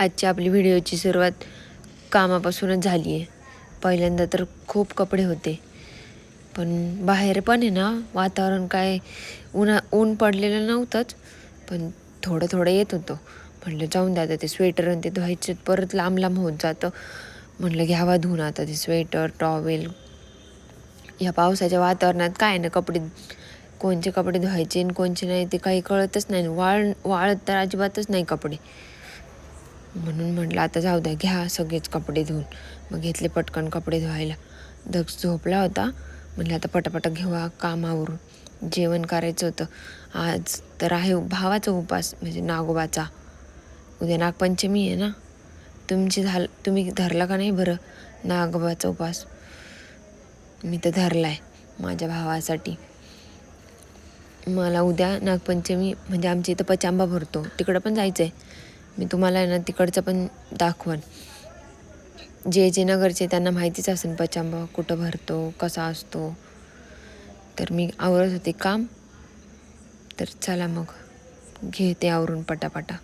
आजची आपली व्हिडिओची सुरुवात कामापासूनच झाली आहे. पहिल्यांदा तर खूप कपडे होते. पण बाहेर पण आहे ना वातावरण काय उन्हा ऊन पडलेलं नव्हतंच पण थोडं थोडं येत होतं. म्हटलं जाऊन द्या आता ते स्वेटर आणि ते धुवायचे परत लांब लांब होत जातं. म्हटलं घ्यावा धुवून आता ते स्वेटर टॉवेल. ह्या पावसाच्या वातावरणात काय ना कपडे कोणचे कपडे धुवायचे आणि कोणचे नाही ते काही कळतच नाही. वाळ वाळत तर अजिबातच नाही कपडे. म्हणून म्हटलं आता जाऊ द्या घ्या सगळेच कपडे धुवून मग घेतले पटकन कपडे धुवायला. दग झोपला होता. म्हटलं आता पटापटा घेऊया कामावरून. जेवण करायचं होतं. आज तर आहे भावाचा उपास म्हणजे नागोबाचा. उद्या नागपंचमी आहे ना? तुमची झाल तुम्ही धरला का नाही बरं नागोबाचा उपास? मी तर धरला आहे माझ्या भावासाठी. मला उद्या नागपंचमी म्हणजे आमच्या इथं पचांबा भरतो. तिकडं पण जायचं आहे मी तुम्हाला आहे ना तिकडचं पण दाखवन. जे जे नगरचे त्यांना माहितीच असेल पचांबा कुठं भरतो कसा असतो. तर मी आवरत होते काम. तर चला मग. घेते आवरून पटापटा.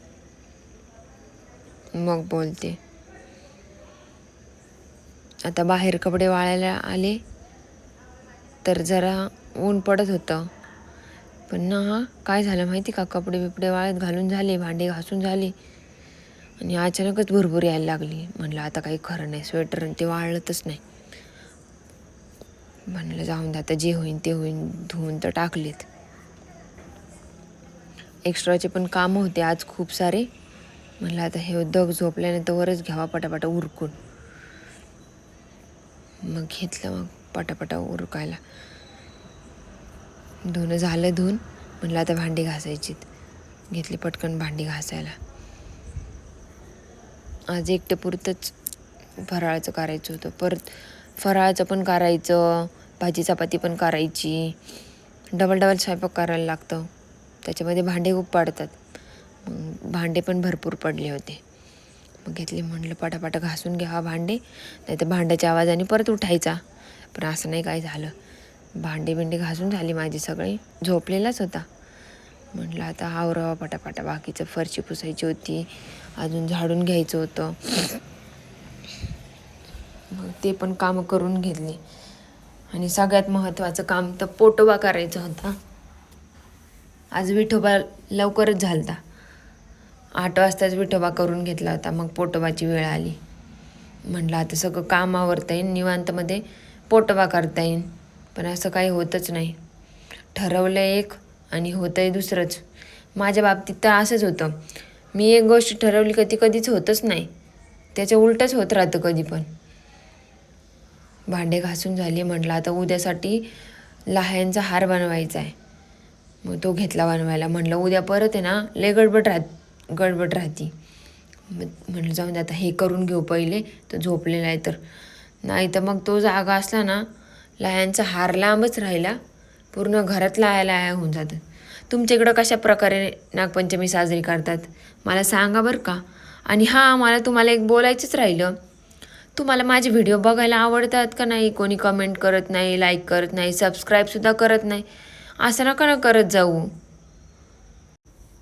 मग बोलते. आता बाहेर कपडे वाळायला आले. तर जरा ऊन पडत होतं. पण ना काय झालं माहिती का? कपडे बिपडे वाळत घालून झाले भांडे घासून झाले. आणि अचानकच भरपूर यायला लागली. म्हणलं आता काही खरं नाही स्वेटर आणि ते वाळतच नाही. म्हणलं जाऊन दे आता जे होईन ते होईन धुवून तर टाकलेत. एक्स्ट्राचे पण कामं होते आज खूप सारे. म्हणलं आता हे दग झोपल्याने तर वरच घ्यावा पटापटा उरकून. मग घेतलं मग पटापटा उरकायला. धुणं झालं धुवून. म्हणलं आता भांडी घासायचीत. घेतली पटकन भांडी घासायला. आज एकटेपुरतंच फराळाचं करायचं होतं. परत फराळाचं पण करायचं भाजी चपाती पण करायची. डबल डबल स्वयंपाक करायला लागतं. त्याच्यामध्ये भांडे खूप पडतात. मग भांडे पण भरपूर पडले होते. मग घेतले म्हटलं पटापट घासून घ्यावा भांडे. नाही तर भांड्याच्या आवाजाने परत उठायचा. पण असं नाही काय झालं. भांडे बिंडे घासून झाली माझी सगळी. झोपलेलाच होता. म्हटलं आता आवरावा पटापटा बाकीचं फरशी पुसायची होती. अजून झाडून घ्यायचं होतं. मग ते पण कामं करून घेतली. आणि सगळ्यात महत्त्वाचं काम तर पोटोबा करायचा होता. आज विठोबा लवकरच झालता. आठ वाजताच विठोबा करून घेतला होता मग पोटोबाची वेळ आली. म्हटलं आता सगळं काम आवरता येईल निवांतमध्ये पोटोबा करता येईल पण असं काही होतच नाही. ठरवलं एक आणि होतं आहे दुसरंच. माझ्या बाबतीत तर असंच होतं. मी एक गोष्ट ठरवली कधी कधीच होतच नाही. त्याच्या उलटच होत राहतं कधी पण. भांडे घासून झाले म्हटलं आता उद्यासाठी लहायांचा हार बनवायचा आहे मग तो घेतला बनवायला. म्हटलं उद्या परत आहे ना लय गडबड राहत गडबड राहती. मग म्हटलं जाऊन आता हे करून घेऊ पहिले तो झोपलेला आहे तर. नाही तर मग तो जागा असला ना लाह्यांचा हार लांबच राहिला. पूर्ण घरात लाया लाया होऊन जातात तुमच्या इकडं कशा प्रकारे नागपंचमी साजरी करतात? मला सांगा बरं का. आणि हां मला तुम्हाला एक बोलायचंच राहिलं. तुम्हाला माझे व्हिडिओ बघायला आवडतात का नाही? कोणी कमेंट करत नाही लाईक करत नाही सबस्क्राईबसुद्धा करत नाही. असं नका ना करत जाऊ.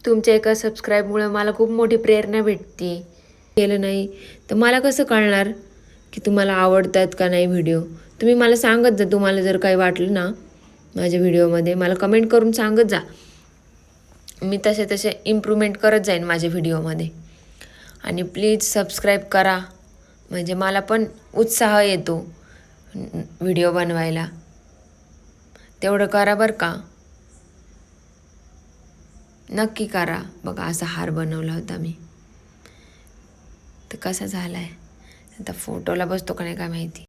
तुमच्या एका सबस्क्राईबमुळे मला खूप मोठी प्रेरणा भेटते. केलं नाही तर मला कसं कळणार की तुम्हाला आवडतात का नाही व्हिडिओ? तुम्ही मला सांगत जा तुम्हाला जर काही वाटलं ना. माझ्या व्हिडिओमध्ये. मला कमेंट करून सांगत जा. मी तसे तसे इम्प्रूव्हमेंट करत जाईन माझ्या व्हिडिओमध्ये. आणि प्लीज सबस्क्राईब करा. म्हणजे मला पण उत्साह येतो व्हिडिओ बनवायला. तेवढं करा बरं का. नक्की करा. बघा असा हार बनवला होता मी. तर कसा झाला आहे आता फोटोला बसतो का नाही काय माहिती.